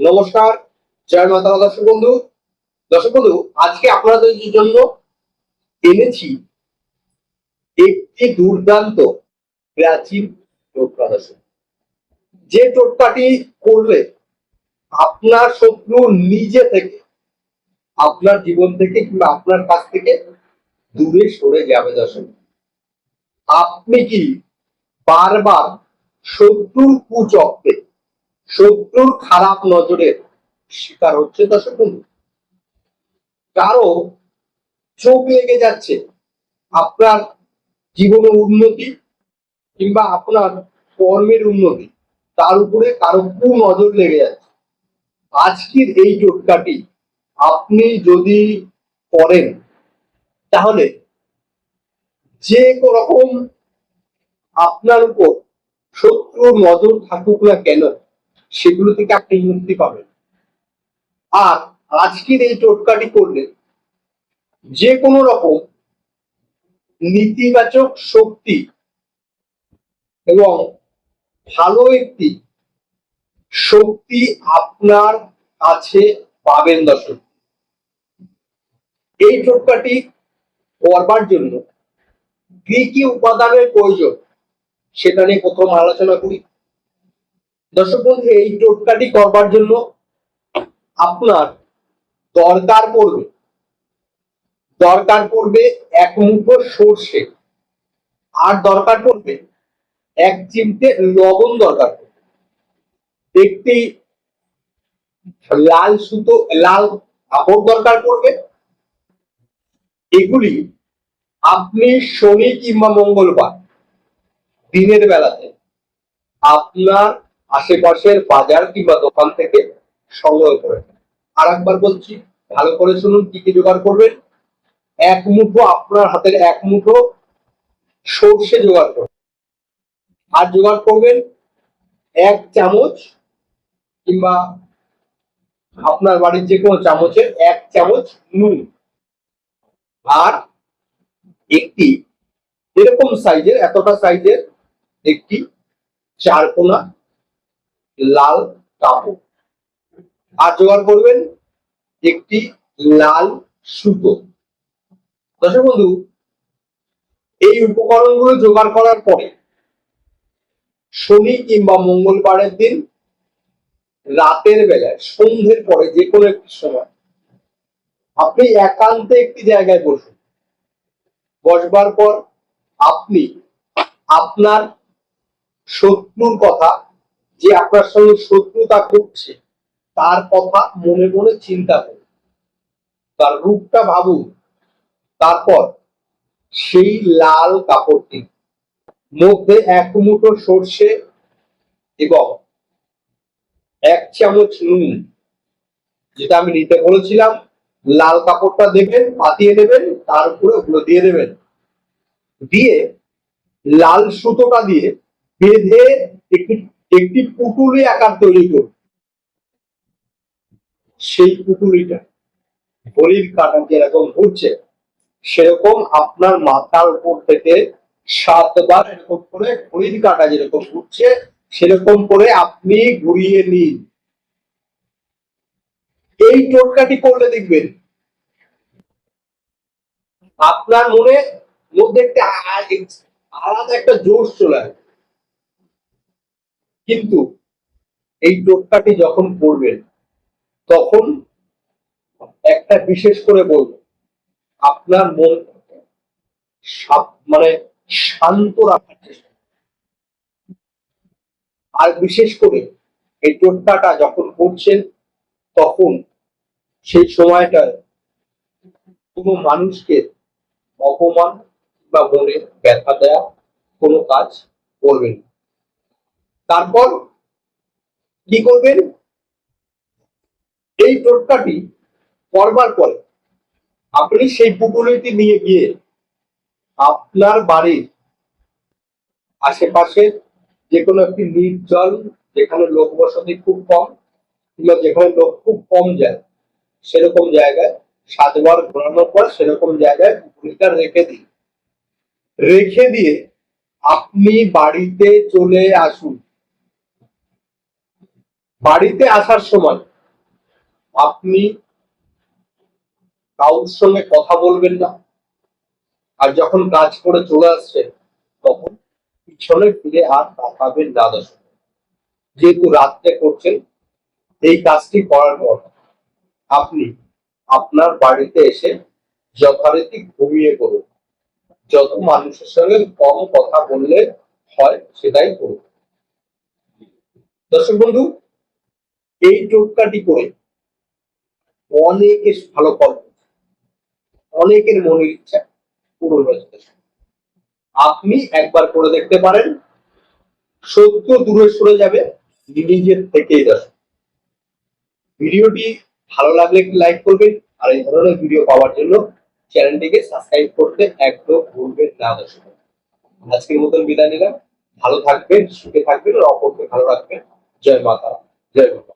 নমস্কার, জয় মাতা দর্শক বন্ধু। দর্শক বন্ধু, আজকে আপনাদের জন্য এনেছি একটি দুর্দান্ত প্রাচীন দর্শক যে টোটকাটি করলে আপনার শত্রু নিজে থেকে, আপনার জীবন থেকে কিংবা আপনার কাছ থেকে দূরে সরে যাবে দর্শক। আপনি কি বারবার শত্রুর কুচক্রে শত্রুর খারাপ নজরের শিকার হচ্ছে দর্শক বন্ধু কারও চোখ লেগে যাচ্ছে আপনার জীবনের উন্নতি কিংবা আপনার কর্মের উন্নতি, তার উপরে কারও কু নজর লেগে যাচ্ছে। আজকের এই টোটকাটি আপনি যদি করেন, তাহলে যে রকম আপনার উপর শত্রুর নজর থাকুক না কেন সেগুলো থেকে আপনি মুক্তি পাবেন। আর আজকের এই টোটকাটি করলে যে কোনো রকম নেতিবাচক শক্তি এবং ভালো একটি শক্তি আপনার কাছে পাবেন দর্শক। এই টোটকাটি করবার জন্য কি কি উপাদানের প্রয়োজন সেটা নিয়ে প্রথম আলোচনা করি। দর্শক বন্ধু, এই টোটকাটি করবার জন্য আপনার দরকার পড়বে। দরকার পড়বে এক মুঠো সর্ষে। আর দরকার পড়বে এক চিমটে লবণ দরকার পড়বে। একটি লাল সুতো, লাল কাপড় দরকার পড়বে। এগুলি আপনি শনি কিংবা মঙ্গলবার দিনের বেলাতে আপনার আশেপাশের বাজার কিংবা দোকান থেকে সংগ্রহ করে আর একবার বলছি, ভালো করে শুনুন, কি কি জোগাড় করবেন। এক মুঠো, আপনার হাতের এক মুঠো সর্ষে জোগাড় করবেন আর জোগাড় করবেন এক চামচ কিংবা আপনার বাড়ির যে কোনো চামচের এক চামচ নুন। আর একটি এরকম সাইজের এতটা সাইজের একটি চারকোনা লাল কাপড়। আর জোগাড় করবেন একটি লাল সুতো। দর্শক বন্ধু, এই উপকরণগুলো জোগাড় করার পরে শনি কিংবা মঙ্গলবারের দিন রাতের বেলায়, সন্ধ্যের পরে যে কোনো একটি সময় আপনি একান্তে একটি জায়গায় বসুন। বসবার পর আপনি আপনার শত্রুর কথা যে আপনার সঙ্গে শত্রুতা করছে, তার কথা মনে মনে চিন্তা করুন। তার রূপটা ভাবুন। তারপর সেই লাল কাপড়টি, মধ্যে এক মুঠো সর্ষে এবং এক চামচ নুন, যেটা আমি নিতে বলেছিলাম। লাল কাপড়টা দেবেন, পাতিয়ে দেবেন, তার উপরে ওগুলো দিয়ে দেবেন। দিয়ে লাল সুতোটা দিয়ে বেঁধে একটি একটি পুটুলি আকার তৈরি করুন। সেই পুটুলিটা ঘড়ির কাটা যেরকম ঘুরছে, সেরকম আপনার মাথার উপর থেকে সাতবার এরকম করে ঘড়ির কাটা যেরকম ঘুরছে, সেরকম করে আপনি ঘুরিয়ে নিন। এই টোটকাটি করলে দেখবেন আপনার মনে মধ্যে একটা আলাদা একটা জোশ চলে আসবে। কিন্তু এই টোটকাটি যখন করবেন, তখন একটা বিশেষ করে বলব, আপনার মন মানে শান্ত রাখার চেষ্টা আর বিশেষ করে এই টোটকাটা যখন করছেন, তখন সেই সময়টায় কোনো মানুষকে অপমান বা মনে ব্যথা দেয়া কোনো কাজ করবেন না। তারপর কি করবেন? এই টোটকাটি করবার পরে আপনি সেই পুটুলিটি নিয়ে গিয়ে আপনার বাড়ির আশেপাশে যে কোনো একটি নির্জল যেখানে লোক বসতি খুব কম কিংবা যেখানে লোক খুব কম যায়, সেরকম জায়গায় সাতবার ঘোরানোর পর সেরকম জায়গায় পুটুলিটা রেখে দিন। রেখে দিয়ে আপনি বাড়িতে চলে আসুন। বাড়িতে আসার সময় আপনি কাউর সঙ্গে কথা বলবেন না। আর যখন কাজ করে চলে আসছেন, তখন পিছনে ফিরে আর তাকাবেন না দর্শক। যেহেতু রাত্রে করছেন, এই কাজটি করার পর আপনি আপনার বাড়িতে এসে যথারীতি ঘুমিয়ে করুন যত মানুষের সঙ্গে কম কথা বললে হয়, সেটাই করুন। দর্শক বন্ধু এই টোটকাটি করে অনেকের ভালো ফল অনেকের মনের ইচ্ছা পূরণ হয়েছে। আপনি একবার করে দেখতে পারেন, সত্য দূরে সরে যাবে নিজের থেকেই দর্শক ভিডিওটি ভালো লাগলে একটি লাইক করবেন, আর এই ধরনের ভিডিও পাওয়ার জন্য চ্যানেলটিকে সাবস্ক্রাইব করতে একদম ভুলবেন না, দর্শক। আজকের মতন বিদায় নিলাম। ভালো থাকবেন, সুখে থাকবেন, আর অপরকে ভালো রাখবেন। জয় মাতা, জয় বাবা।